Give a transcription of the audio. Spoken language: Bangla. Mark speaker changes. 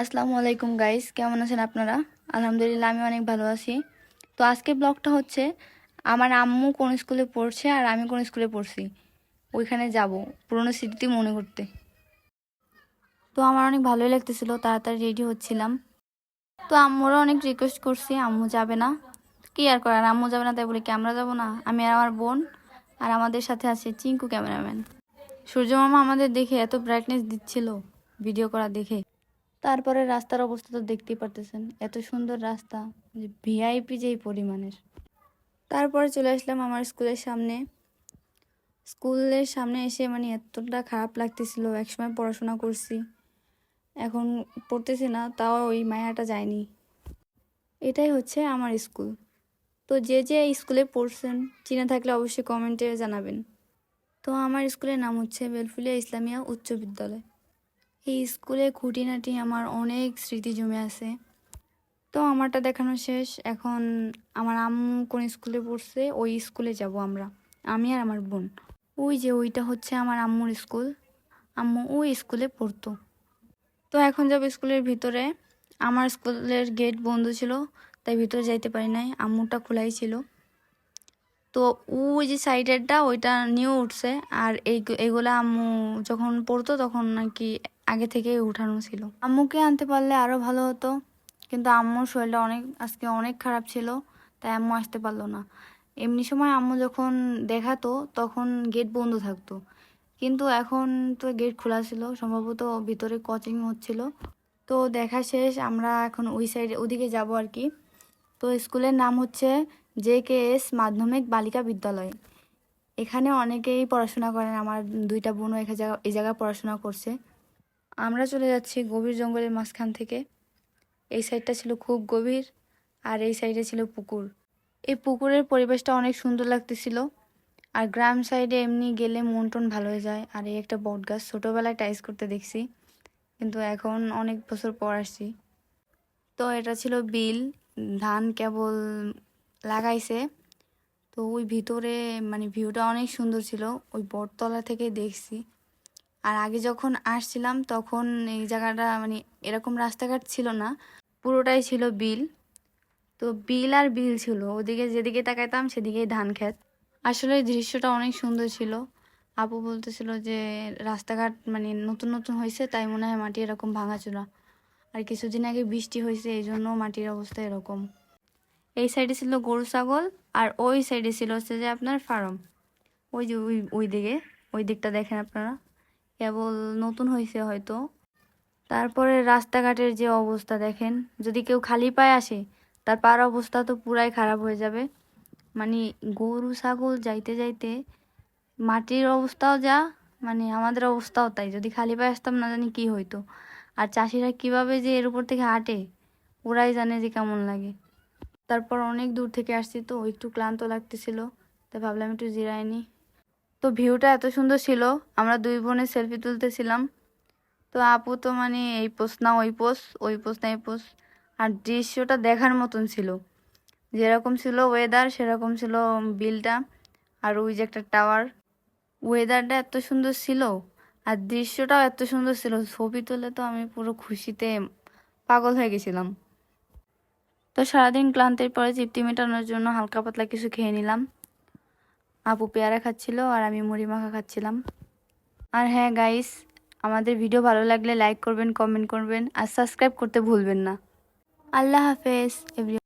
Speaker 1: আসসালামু আলাইকুম গাইস কেমন আছেন আপনারা? আলহামদুলিল্লাহ, আমি অনেক ভালো আছি। তো আজকে ব্লগটা হচ্ছে, আমার আম্মু কোন স্কুলে পড়ছে আর আমি কোন স্কুলে পড়ছি। ওইখানে যাব, পুরোনো স্মৃতি মনে করতে। তো আমার অনেক ভালোই লাগতেছিল, তাড়াতাড়ি রেডি হচ্ছিলাম। তো আম্মুরও অনেক রিকোয়েস্ট করছি, আম্মু যাবে না। কি আর করার, আম্মু যাবে না, তাই বলে কি আমরা যাব না? আমি আর আমার বোন আর আমাদের সাথে আছে চিঙ্কু ক্যামেরাম্যান। সূর্য মামা আমাদের দেখে এত ব্রাইটনেস দিচ্ছিল ভিডিও করা দেখে। তারপরে রাস্তার অবস্থা তো দেখতেই পারতেছেন। এত সুন্দর রাস্তা, যে ভিআইপি যেই পরিমাণের। তারপরে চলে আসলাম আমার স্কুলের সামনে। স্কুলের সামনে এসে মানে এতটা খারাপ লাগতেছিল, একসময় পড়াশোনা করছি। এখন পড়তেছি না, তাও ওই মায়াটা যায়নি। এটাই হচ্ছে আমার স্কুল। তো যে যে স্কুলে পড়ছেন, চিনে থাকলে অবশ্যই কমেন্টে জানাবেন। তো আমার স্কুলের নাম হচ্ছে বেলফুলিয়া ইসলামিয়া উচ্চ বিদ্যালয়। এই স্কুলে খুঁটিনাটি আমার অনেক স্মৃতি জমে আছে। তো আমারটা দেখানো শেষ। এখন আমার আম্মু কোন স্কুলে পড়ছে, ওই স্কুলে যাব আমরা। আমি আর আমার বোন। ওই যে ওইটা হচ্ছে আমার আম্মুর স্কুল। আম্মু ওই স্কুলে পড়তো। তো এখন যাব স্কুলের ভিতরে। আমার স্কুলের গেট বন্ধ ছিল, তাই ভিতরে যাইতে পারি নাই। আম্মুরটা খোলাই ছিল। তো ওই যে সাইডেরটা, ওইটা নিউ উঠছে। আর এই এইগুলা আম্মু যখন পড়তো তখন নাকি আগে থেকে উঠানো ছিল। আম্মুকে আনতে পারলে আরও ভালো হতো। কিন্তু আম্মুর শরীরটা অনেক, আজকে অনেক খারাপ ছিল, তাই আম্মু আসতে পারল না। এমনি সময় আম্মু যখন দেখাতো তখন গেট বন্ধ থাকতো। কিন্তু এখন তো গেট খোলা ছিল, সম্ভবত ভিতরে কোচিং হচ্ছিল। তো দেখা শেষ, আমরা এখন ওই সাইডে ওদিকে যাব আর কি। তো স্কুলের নাম হচ্ছে জে কে এস মাধ্যমিক বালিকা বিদ্যালয়। এখানে অনেকেই পড়াশোনা করেন, আমার দুইটা বোনও এক জায়গা, এই জায়গায় পড়াশোনা করছে। আমরা চলে যাচ্ছি গভীর জঙ্গলের মাঝখান থেকে। এই সাইডটা ছিল খুব গভীর আর এই সাইডে ছিল পুকুর। এই পুকুরের পরিবেশটা অনেক সুন্দর লাগতেছিল। আর গ্রাম সাইডে এমনি গেলে মন টন ভালো হয়ে যায়। আর এই একটা বট গাছ, ছোটোবেলায় টাইস করতে দেখছি। কিন্তু এখন অনেক বছর পর আসছি। তো এটা ছিল বিল। ধান কেবল লাগাইছে, তো ওই ভিতরে মানে ভিউটা অনেক সুন্দর ছিল, ওই বটতলা থেকে দেখছি। আর আগে যখন আসছিলাম তখন এই জায়গাটা মানে এরকম রাস্তাঘাট ছিল না, পুরোটাই ছিল বিল। তো বিল আর বিল ছিল, ওদিকে যেদিকে তাকাইতাম সেদিকেই ধান ক্ষেত। আসলে দৃশ্যটা অনেক সুন্দর ছিল। আপু বলতেছিল যে রাস্তাঘাট মানে নতুন নতুন হয়েছে তাই মনে হয় মাটি এরকম ভাঙাচোরা আর কিছুদিন আগে বৃষ্টি হয়েছে, এই জন্য মাটির অবস্থা এরকম। এই সাইডে ছিল গরু, ছাগল, আর ওই সাইডে ছিল হচ্ছে যে আপনার ফার্ম। ওই যে ওই ওই দিকে, ওই দিকটা দেখেন আপনারা। কেবল নতুন হয়েছে হয়তো। তারপরে রাস্তাঘাটের যে অবস্থা দেখেন, যদি কেউ খালি পায়ে আসে, তার পার অবস্থা তো পুরাই খারাপ হয়ে যাবে। মানে গরু, ছাগল যাইতে যাইতে মাটির অবস্থাও যা মানে আমাদের অবস্থাও তাই। যদি খালি পায়ে আসতাম না জানি কি হইতো। আর চাষিরা কীভাবে যে এর উপর থেকে হাঁটে, ওরাই জানে যে কেমন লাগে। তারপর অনেক দূর থেকে আসছি তো, একটু ক্লান্ত লাগতেছিল, তাই ভাবলাম একটু জিরাই নি তো ভিউটা এত সুন্দর ছিল, আমরা দুই বোনে সেলফি তুলতেছিলাম। তো আপু তো মানে এই পোস না ওই পোস ওই পোস না এই পোস আর দৃশ্যটা দেখার মতন ছিল। যেরকম ছিল ওয়েদার সেরকম ছিল বিলটা, আর ওই যে একটা টাওয়ার ওয়েদারটা এত সুন্দর ছিল। আর দৃশ্যটাও এত সুন্দর ছিল, ছবি তুলে তো আমি পুরো খুশিতে পাগল হয়ে গেছিলাম। তো সারাদিন ক্লান্তির পরে তৃপ্তি মেটানোর জন্য হালকা পাতলা কিছু খেয়ে নিলাম। আপু পেয়ারা খাচ্ছিল আর আমি মুড়ি মাখা খাচ্ছিলাম। আর হ্যাঁ গাইস আমাদের ভিডিও ভালো লাগলে লাইক করবেন কমেন্ট করবেন আর সাবস্ক্রাইব করতে ভুলবেন না। আল্লাহ হাফেজ